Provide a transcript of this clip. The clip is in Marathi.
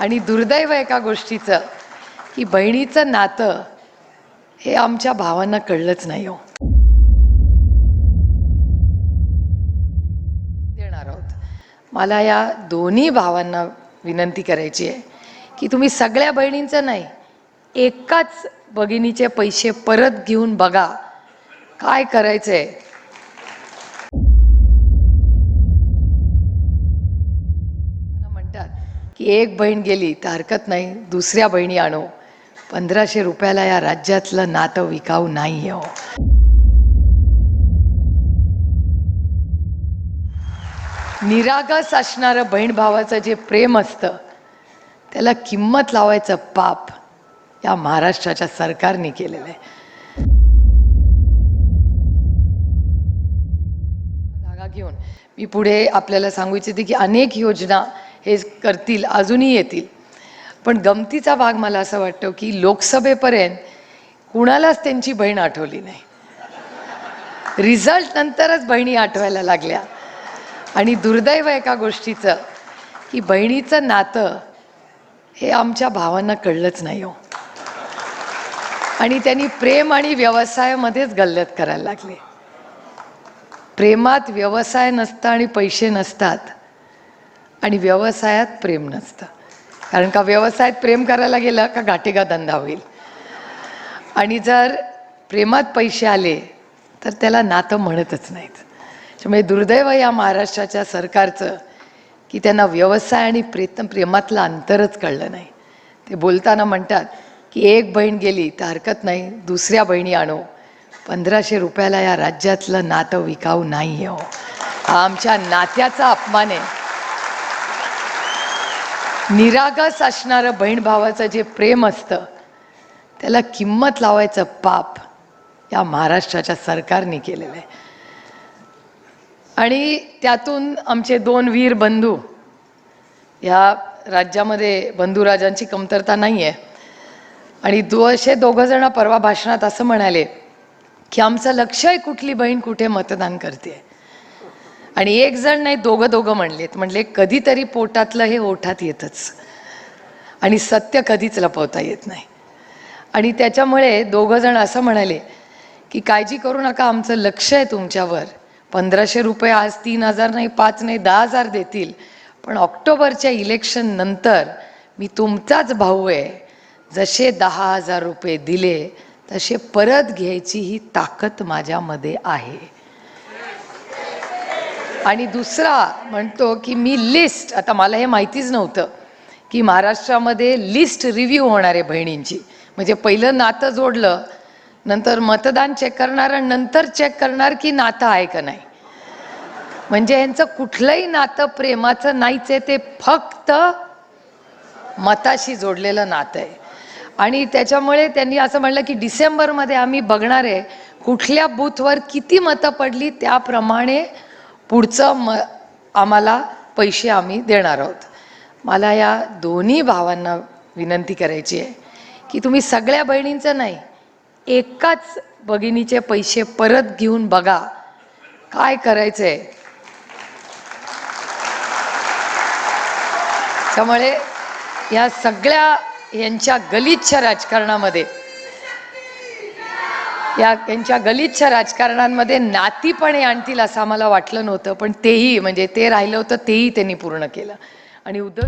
आणि दुर्दैव एका गोष्टीचं की बहिणीचं नातं हे आमच्या भावांना कळलंच नाही हो. देणार आहोत. मला या दोन्ही भावांना विनंती करायची आहे की तुम्ही सगळ्या बहिणींचं नाही एकाच भगिनीचे पैसे परत घेऊन बघा काय करायचंय. आहे की एक बहीण गेली तर हरकत नाही दुसऱ्या बहिणी आणो. पंधराशे रुपयाला या राज्यातलं नातं विकाऊ नाही हो. निरागस असणारं बहीण भावाचं जे प्रेम असतं त्याला किंमत लावायचं पाप या महाराष्ट्राच्या सरकारने केलेलं आहे. जागा घेऊन मी पुढे आपल्याला सांगू इच्छिते की अनेक योजना हे करतील अजूनही येतील. पण गमतीचा भाग मला असं वाटतं की लोकसभेपर्यंत कुणालाच त्यांची बहीण आठवली नाही. रिझल्ट नंतरच बहिणी आठवायला लागल्या. आणि दुर्दैव एका गोष्टीचं की बहिणीचं नातं हे आमच्या भावांना कळलंच नाही हो. आणि त्यांनी प्रेम आणि व्यवसायामध्येच गल्लत करायला लागले. प्रेमात व्यवसाय नसता आणि पैसे नसतात. आणि व्यवसायात प्रेम नसतं. कारण का व्यवसायात प्रेम करायला गेलं का घाटेगा धंदा होईल. आणि जर प्रेमात पैसे आले तर त्याला नातं म्हणतच नाहीत. त्यामुळे दुर्दैव या महाराष्ट्राच्या सरकारचं की त्यांना व्यवसाय आणि प्रेतम प्रेमातलं अंतरच कळलं नाही. ते बोलताना म्हणतात की एक बहीण गेली तर हरकत नाही दुसऱ्या बहिणी आणो. पंधराशे रुपयाला या राज्यातलं नातं विकाऊ नाही हो. हा आमच्या नात्याचा अपमान आहे. निरागस असणारं बहीण भावाचं जे प्रेम असतं त्याला किंमत लावायचं पाप या महाराष्ट्राच्या सरकारने केलेलं आहे. आणि त्यातून आमचे दोन वीर बंधू या राज्यामध्ये बंधुराजांची कमतरता नाही आहे आणि दो असे दोघं जण परवा भाषणात असं म्हणाले की आमचं लक्ष आहे कुठली बहीण कुठे मतदान करते आणि एक जण नाही दोघं दोघं म्हणलेत. म्हणले कधीतरी पोटातलं हे ओठात येतच. आणि सत्य कधीच लपवता येत नाही. आणि त्याच्यामुळे दोघं जण असं म्हणाले की काळजी करू नका आमचं लक्ष आहे तुमच्यावर. पंधराशे रुपये आज तीन हजार नाही पाच नाही दहा हजार देतील. पण ऑक्टोबरच्या इलेक्शन नंतर मी तुमचाच भाऊ आहे. जसे दहा हजार रुपये दिले तसे परत घ्यायची ही ताकद माझ्यामध्ये आहे. आणि दुसरा म्हणतो की मी लिस्ट आता मला हे माहितीच नव्हतं की महाराष्ट्रामध्ये लिस्ट रिव्ह्यू होणार आहे बहिणींची. म्हणजे पहिलं नातं जोडलं नंतर मतदान चेक करणार आणि नंतर चेक करणार की नातं आहे का नाही. म्हणजे यांचं कुठलंही नातं प्रेमाचं नाहीच आहे ते फक्त मताशी जोडलेलं नातं आहे. आणि त्याच्यामुळे त्यांनी असं म्हणलं की डिसेंबरमध्ये आम्ही बघणार आहे कुठल्या बूथवर किती मतं पडली त्याप्रमाणे पुढचं म आम्हाला पैसे आम्ही देणार आहोत. मला या दोन्ही भावांना विनंती करायची आहे की तुम्ही सगळ्या बहिणींचं नाही एकाच भगिनीचे पैसे परत घेऊन बघा. काय करायचं आहे त्यामुळे या सगळ्या यांच्या गलिच्छ राजकारणामध्ये या त्यांच्या गलिच्छ राजकारणांमध्ये नातीपणे आणतील असं आम्हाला वाटलं नव्हतं पण तेही म्हणजे ते राहिलं होतं तेही त्यांनी पूर्ण केलं. आणि उद्धव